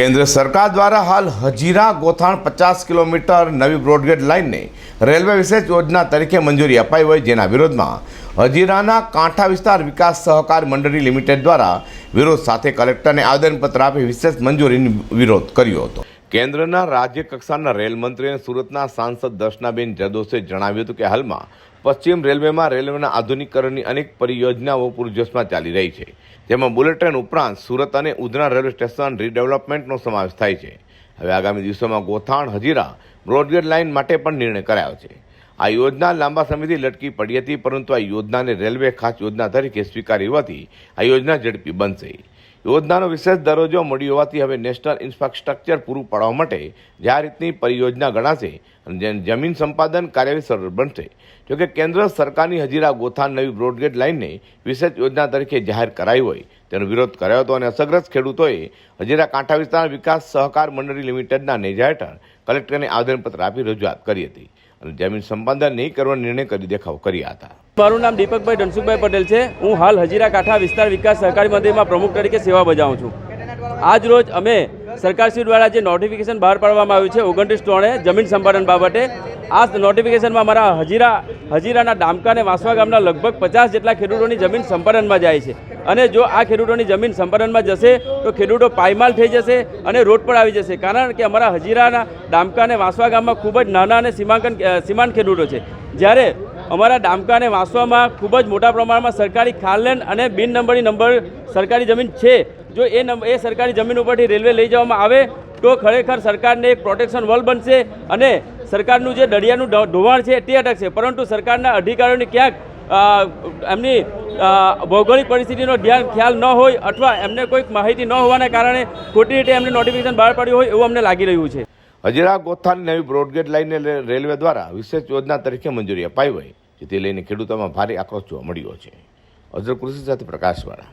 કેન્દ્ર સરકાર દ્વારા હાલ હજીરા ગોથાણ પચાસ કિલોમીટર નવી બ્રોડગેજ લાઇનને રેલવે વિશેષ યોજના તરીકે મંજૂરી અપાઈ હોય જેના વિરોધમાં હજીરાના કાંઠા વિસ્તાર વિકાસ સહકાર મંડળી લિમિટેડ દ્વારા વિરોધ સાથે કલેક્ટરને આવેદનપત્ર આપી વિશેષ મંજૂરીનો વિરોધ કર્યો હતો. કેન્દ્રના રાજ્ય કક્ષાના રેલમંત્રી અને સુરતના સાંસદ દર્શનાબેન જદોસે જણાવ્યું હતું કે હાલમાં પશ્ચિમ રેલવેમાં રેલવેના આધુનિકરણની અનેક પરિયોજનાઓ પૂરજોશમાં ચાલી રહી છે. જેમાં બુલેટ ટ્રેન ઉપરાંત સુરત અને ઉધના રેલવે સ્ટેશન રીડેવલપમેન્ટનો સમાવેશ થાય છે. હવે આગામી દિવસોમાં ગોથાણ, હજીરા, બ્રોડગેજ લાઇન માટે પણ નિર્ણય કરાયો છે. આ યોજના લાંબા સમયથી લટકી પડી હતી, પરંતુ આ યોજનાને રેલવે ખાસ યોજના તરીકે સ્વીકારી હોવાથી આ યોજના ઝડપી બનશે. યોજનાનો વિશેષ દરજ્જો મળ્યો હોવાથી હવે નેશનલ ઇન્ફ્રાસ્ટ્રક્ચર પૂરું પાડવા માટે જે રીતની પરિયોજના ગણાશે અને જમીન સંપાદન કાર્યવાહી સરળ બનશે. જોકે કેન્દ્ર સરકારની હજીરા ગોથાન નવી બ્રોડગેજ લાઇનને વિશેષ યોજના તરીકે જાહેર કરાઈ હોય તેનો વિરોધ કર્યો હતો અને અસરગ્રસ્ત ખેડૂતોએ હજીરા કાંઠા વિસ્તાર વિકાસ સહકાર મંડળી લિમિટેડના નેજા હેઠળ કલેક્ટરને આવેદનપત્ર આપી રજૂઆત કરી હતી અને જમીન સંપાદન નહીં કરવાનો નિર્ણય કરી દેખાવ કર્યા હતા. મારું નામ દીપકભાઈ ધનસુખભાઈ પટેલ છે. હું હાલ હજીરા કાંઠા વિસ્તાર વિકાસ સહકારી મંદિરમાં પ્રમુખ તરીકે સેવા બજાવું છું. આજ રોજ અમે સરકારશ્રી દ્વારા જે નોટિફિકેશન બહાર પાડવામાં આવ્યું છે, ઓગણત્રીસ ત્રણે જમીન સંપાદન બાબતે, આ નોટિફિકેશનમાં મારા હજીરા, હજીરાના ડામકા અને વાસવા ગામના લગભગ પચાસ જેટલા ખેડૂતોની જમીન સંપાદનમાં જાય છે. અને જો આ ખેડૂતોની જમીન સંપાદનમાં જશે, તો ખેડૂતો પાયમાલ થઈ જશે અને રોડ પર આવી જશે. કારણ કે અમારા હજીરાના, ડામકા અને વાંસવા ગામમાં ખૂબ જ નાના અને સીમાંકન સીમાંત ખેડૂતો છે. જ્યારે અમારા ડામકા અને વાંસવામાં ખૂબ જ મોટા પ્રમાણમાં સરકારી ખાનલેન્ડ અને બિન નંબરની નંબર સરકારી જમીન છે. જો એ નંબર એ સરકારી જમીન ઉપરથી રેલવે લઈ જવામાં આવે, તો ખરેખર સરકારને એક પ્રોટેક્શન વોલ બનશે અને સરકારનું જે દરિયાનું ધોવાણ છે તે અટકશે. પરંતુ સરકારના અધિકારીઓને ક્યાંક એમની ભૌગોલિક પરિસ્થિતિનો ધ્યાન, ખ્યાલ ન હોય અથવા એમને કોઈક માહિતી ન હોવાના કારણે ખોટી રીતે એમને નોટિફિકેશન બહાર પાડ્યું હોય એવું અમને લાગી રહ્યું છે. હજીરા ગોથાની નવી બ્રોડગેજ લાઇનને રેલવે દ્વારા વિશેષ યોજના તરીકે મંજૂરી અપાઈ હોય, જેથી લઈને ખેડૂતોમાં ભારે આક્રોશ જોવા મળ્યો છે. અજર કૃષિ સાથે પ્રકાશવાળા.